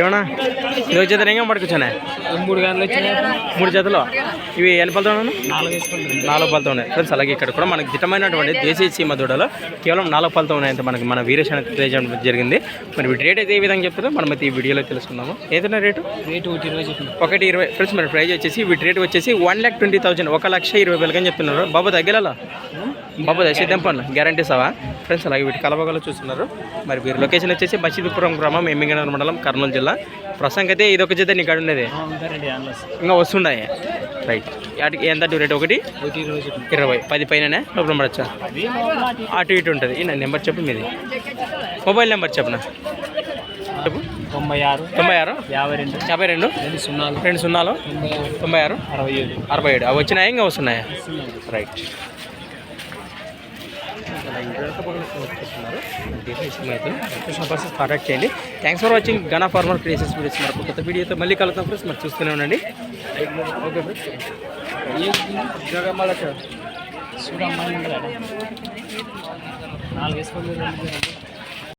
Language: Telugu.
ఏమన్నా? ఇది వచ్చేది ఇంకా పట్టుకొచ్చానే? మూడు గంటలు వచ్చినాయి మూడు జతలు? ఇవి ఎన్ని పలుతా ఉన్నాను నాలుగు పలుతా ఉన్నాయి. ఫ్రెండ్స్ అలాగే ఇక్కడ కూడా మనకి దిట్టమైనటువంటి దేశీయ సీమ దూడలు కేవలం నాలుగు పలుతా ఉన్నాయంటే మనకి మన వీరేషన్ తెలియజేయడం జరిగింది. మరి వీటి రేట్ అయితే ఏ విధంగా చెప్తారో మనం అయితే ఈ వీడియోలో తెలుసుకుందాము. ఏదైనా రేటు? రేటు ఒకటి ఇరవై ఒకటి ఇరవై. ఫ్రెండ్స్ మరి ప్రైజ్ వచ్చేసి వీటి రేట్ వచ్చేసి వన్ ల్యాక్ ట్వంటీ థౌసండ్ ఒక లక్ష ఇరవై అని చెప్తున్నారు. బాబు తగ్గేలా బాబు దశ పనులు గ్యారంటీ సవా ఫ్రెండ్స్ అలాగే వీటి కలబగలు చూస్తున్నారు. మరి వీరి లొకేషన్ వచ్చేసి బషీదుపురం గ్రామం ఎమ్మిగనగర్ మండలం కర్నూలు జిల్లా. ప్రస్తుతానికి అయితే ఇది ఒక జత నీకు ఉండేది? ఇంకా వస్తుండే రైట్ వాటికి ఎంత రేట్ ఒకటి? ఇరవై పది పైననే? లోపల పడచ్చా? అటు ఇటు ఉంటుంది. ఈ నెంబర్ చెప్పు మీది. మొబైల్ నెంబర్ చెప్పనా? చెప్పు. తొంభై ఆరు. తొంభై ఆరు? యాభై రెండు. యాభై రెండు? సున్నాలు. రెండు సున్నాలు? తొంభై ఆరు. అరవై ఏడు. అరవై ఏడు. అవి వచ్చినాయా? ఇంకా వస్తున్నాయా? రైట్ కాంటాక్ట్ చేయండి. థ్యాంక్స్ ఫర్ వాచింగ్ గనా ఫార్మర్ క్రియేషన్స్ వీడియోస్ మరి కొత్త వీడియోతో మళ్ళీ కలుగుతాం ఫ్రెండ్స్ మరి చూస్తూనే ఉండండి. ఓకే ఫ్రెండ్స్ నాలుగు వేసుకోండి